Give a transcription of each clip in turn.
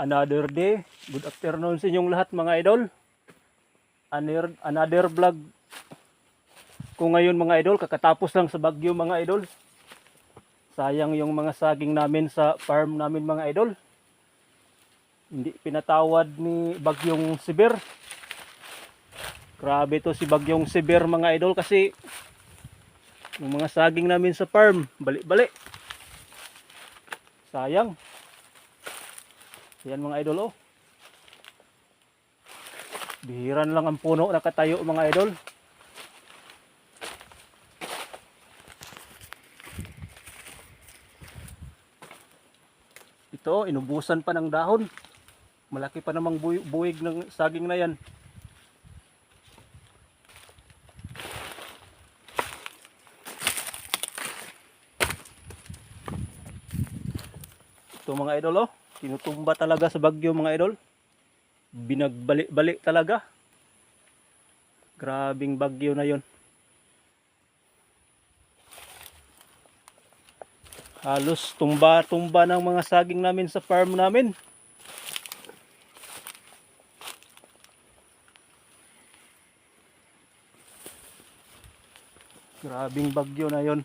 Another day. Good afternoon sa inyong lahat mga idol. Another, another vlog ko ngayon mga idol. Kakatapos lang sa Bagyo mga idol. Sayang yung mga saging namin sa farm namin mga idol. Hindi pinatawad ni Bagyong Sibir. Grabe to si Bagyong Sibir mga idol kasi yung mga saging namin sa farm, balik-balik. Sayang. Yan mga idol oh. Bihiran lang ang puno nakatayo mga idol. Ito, inubusan pa ng dahon. Malaki pa namang buwig ng saging na yan. Ito mga idol oh. Tinutumba talaga sa bagyo mga idol. Binagbalik-balik talaga. Grabing bagyo na yon. Halos tumba-tumba ng mga saging namin sa farm namin. Grabing bagyo na yon.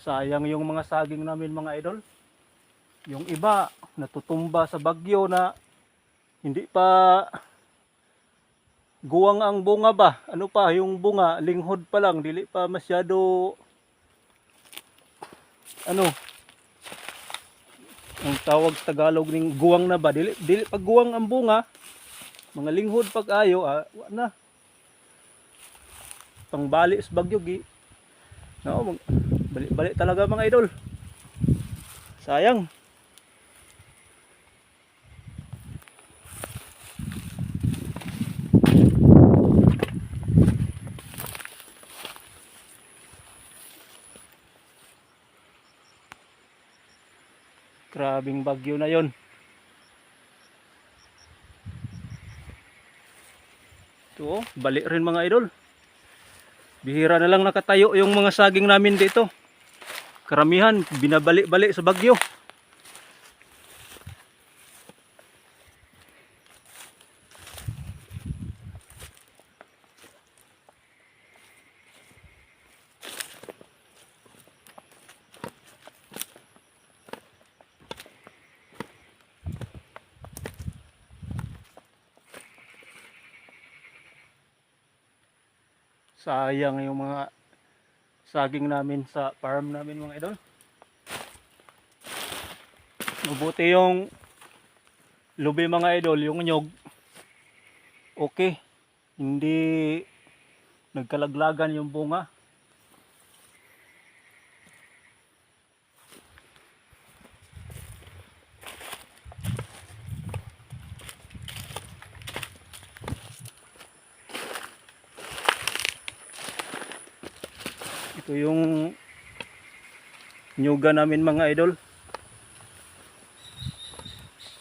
Sayang yung mga saging namin mga idol. Yung iba natutumba sa bagyo na hindi pa guwang ang bunga ba? Ano pa, yung bunga, linghod pa lang, dili pa masyado ano ang tawag sa Tagalog ning guwang na ba? Dili, dili pag guwang ang bunga, mga linghod pag ayo, ah, wa na. Pangbali sa bagyo gi. No, balik-balik talaga mga idol. Sayang. Grabing bagyo na yon. Ito oh, balik rin mga idol. Bihira na lang nakatayo yung mga saging namin dito. Karamihan binabalik-balik sa bagyo. Sayang yung mga saging namin sa farm namin mga idol. Mabuti yung lubi mga idol, yung nyog. Okay. Hindi nagkalaglagan yung bunga. Ito yung nyuga namin mga idol.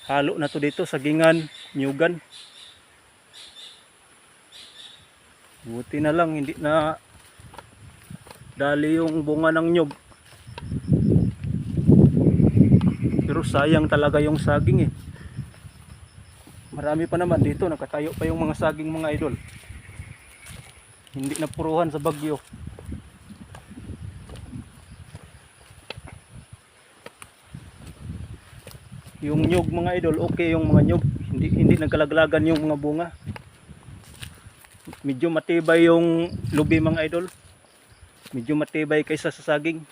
Halo na to dito, sagingan, nyugan. Buti na lang, hindi na dali yung bunga ng nyug. Pero sayang talaga yung saging eh. Marami pa naman dito, nakatayo pa yung mga saging mga idol. Hindi na puruhan sa bagyo. Yung nyug mga idol okay yung mga nyug. Hindi hindi nagkalaglagan yung mga bunga. Medyo matibay yung lubi mga idol. Medyo matibay kaysa sa saging.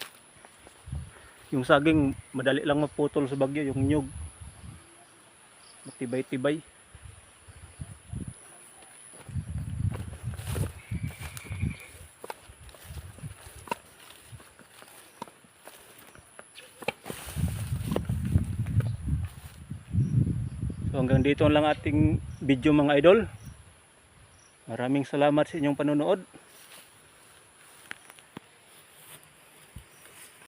Yung saging madali lang maputol sa bagyo yung nyug. Matibay-tibay hanggang dito lang ating video mga idol. Maraming salamat sa inyong panonood.